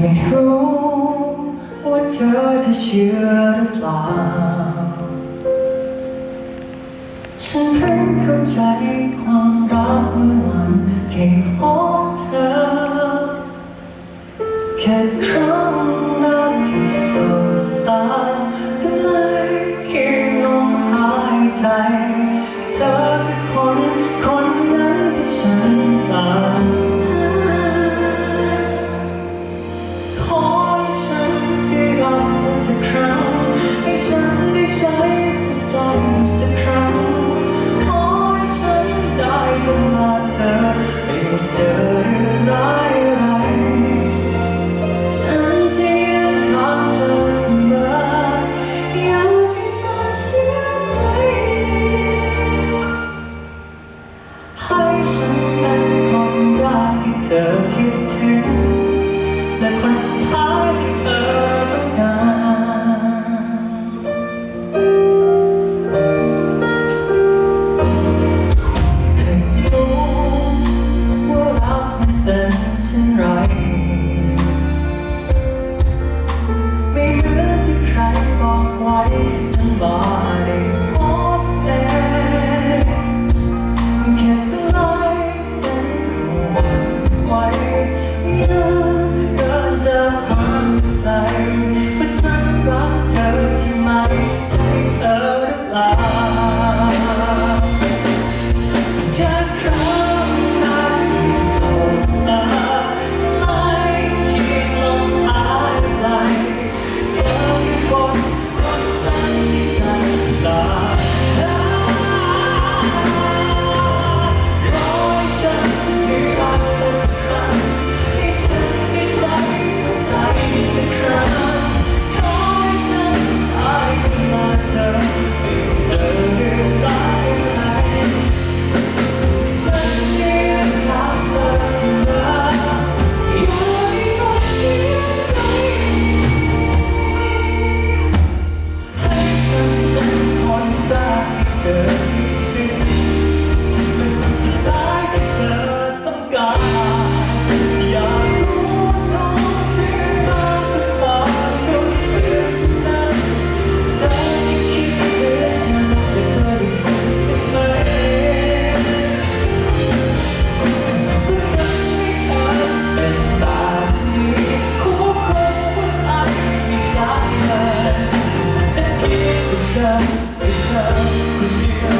ไม่รู้ว่าเธอจะเชื่อหรือเปล่า ฉันเพิ่งเข้าใจความรักเมื่อวันที่พบเธอแค่ครั้ง ไว้ทั้งบ่อได้ fica, fica comigo.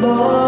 born.